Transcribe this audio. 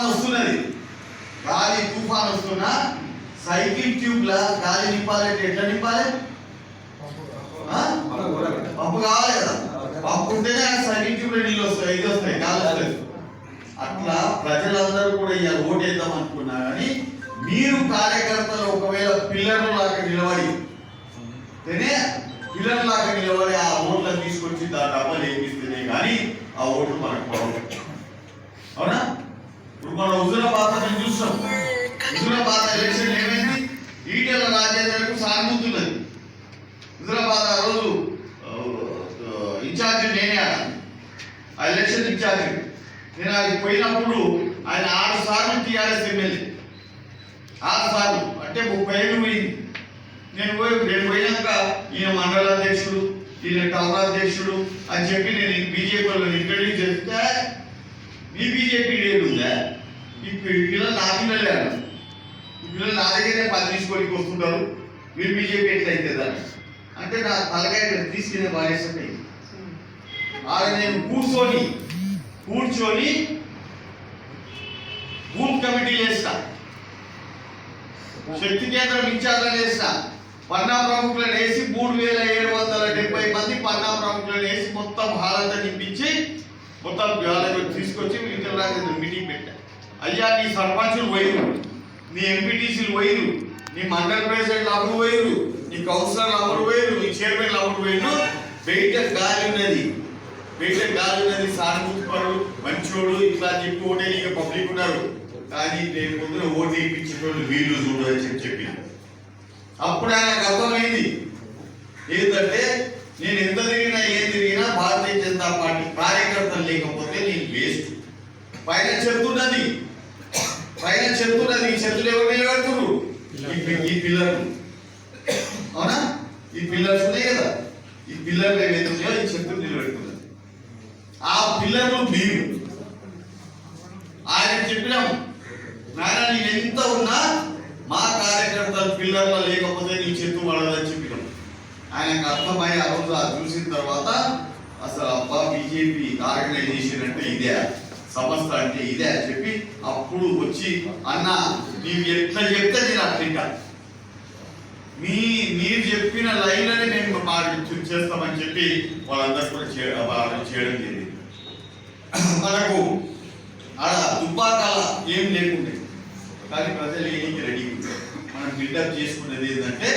తుఫాన్ వస్తున్నది. గాలి తుఫాన్ వస్తున్నా సైకిల్ ట్యూబ్ లా గాలి నింపాలంటే ఎట్లా నింపాలి? ఆ? పంపు కావాలి కదా. పంపు ఉంటేనే సైకిల్ ట్యూబ్లో నీళ్ళు వస్తాయి ఇది వస్తాయి గాలి వస్తాయి. అట్లా ప్రజలందరూ కూడా ఇలా ఓటేద్దాం అనుకున్నా కానీ మీరు కార్యకర్తలు ఒకవేళ పిల్లర్లు లాగా నిలబడి తేనే లాగా నిలబడి ఆ ఓట్లను తీసుకొచ్చి దాని డబ్బలు ఏమిస్తేనే కానీ ఆ ఓట్లు మనకు పడవు అవునా ఇప్పుడు మన హుజురాబాద్ హుజురాబాద్ ఎలక్షన్ ఏమైంది? ఈటెల రాజేందర్కు సానుభూతున్నది. హుజురాబాద్ ఆ రోజు ఇన్ఛార్జ్ నేనే ఆ ఎలక్షన్ ఇన్ఛార్జ్. నేను అది పోయినప్పుడు ఆయన ఆరు సార్లు టీఆర్ఎస్ ఎమ్మెల్యే. ఆరు సార్లు అంటే ముప్పై ఏళ్ళు పోయింది. నేను పోయి నేను పోయినాక ఈయన మండల అధ్యక్షుడు ఈయన టౌన్ అధ్యక్షుడు అని చెప్పి నేను బీజేపీలో ఇంట్రడ్యూస్ చేస్తే మీ బీజేపీ లేదు ఉందా? ఈ పిల్లలు నా పిల్లలే ఈ పిల్లలు నా దగ్గరే పని తీసుకోనికి వస్తుంటారు. మీరు బీజేపీ ఎట్లా అవుతుందా అంటే నా తలకాయ ఇక్కడ తీసుకునే బాధ్యత ఆడ నేను కూర్చొని కూర్చొని బూత్ కమిటీ చేస్తా శక్తి కేంద్రం ఇన్ఛార్జ్ చేస్తా పన్నా ప్రముఖులను వేసి మూడు వేల ఏడు వందల డెబ్బై మంది పన్నా ప్రముఖులను వేసి మొత్తం హారత నింపించి మొత్తం వాళ్ళకి తీసుకొచ్చి మిగతా రాజేంద్ర మీటింగ్ పెట్టా. అయ్యా నీ సర్పంచులు పోయిరు నీ ఎంపీటీసీలు పోయిరు నీ మండల ప్రెసిడెంట్లు అప్పుడు పోయిరు నీ కౌన్సిలర్లు అప్పుడు పోయిరు నీ చైర్మన్ అప్పుడు పోయిరు బయట గాలి ఉన్నది. బయట గాలి ఉన్నది. సానుభూతి పరుడు మంచోడు ఇట్లా చెప్పి ఓటే నీకు పబ్లిక్ ఉన్నారు. కానీ నేను పొద్దున ఓటు వేయించేటోళ్ళు వీళ్ళు చూడు అని చెప్పి చెప్పిన. అప్పుడు ఆయనకు అర్థమైంది. ఏంటంటే నేను ఎంత తిరిగినా ఏం తిరిగినా భారతీయ జనతా పార్టీ కార్యకర్తలు లేకపోతే నేను వేస్ట్. పైన చెప్తున్నది పైన చెప్తున్నది ఈ చెట్లు ఎవరు నిలబెడుతున్నారు ఈ పి- ఈ పిల్లలు. అవునా? ఈ పిల్లర్స్ ఉన్నాయి కదా. ఈ పిల్లర్లు ఏవైతే ఉన్నాయో ఈ చెట్లు నిలబెడుతున్నారు ఆ పిల్లర్లు మీరు. ఆయన చెప్పినాం నాయన నేను ఎంత ఉన్నా మా కార్యకర్తలు పిల్లర్లో లేకపోతే నీ చెట్టు పడదని చెప్పినాం. ఆయనకు అర్థమై ఆ రోజు అది చూసిన తర్వాత అసలు అబ్బా బీజేపీ ఆర్గనైజేషన్ అంటే ఇదే. సంస్థ అంటే ఇదే అని చెప్పి అప్పుడు వచ్చి అన్న నీవు ఎట్లా చెప్తే నేను అట్లా మీ మీరు చెప్పిన లైన్లోనే మేము మా చేస్తామని చెప్పి వాళ్ళందరూ కూడా చే- వాళ్ళు చేయడం జరిగింది. మనకు ఆడ దుబ్బాకాల ఏం లేకుండే. కానీ ప్రజలు ఏనికి రెడీ ఉంటారు మనం బిల్డప్ చేసుకునేది ఏంటంటే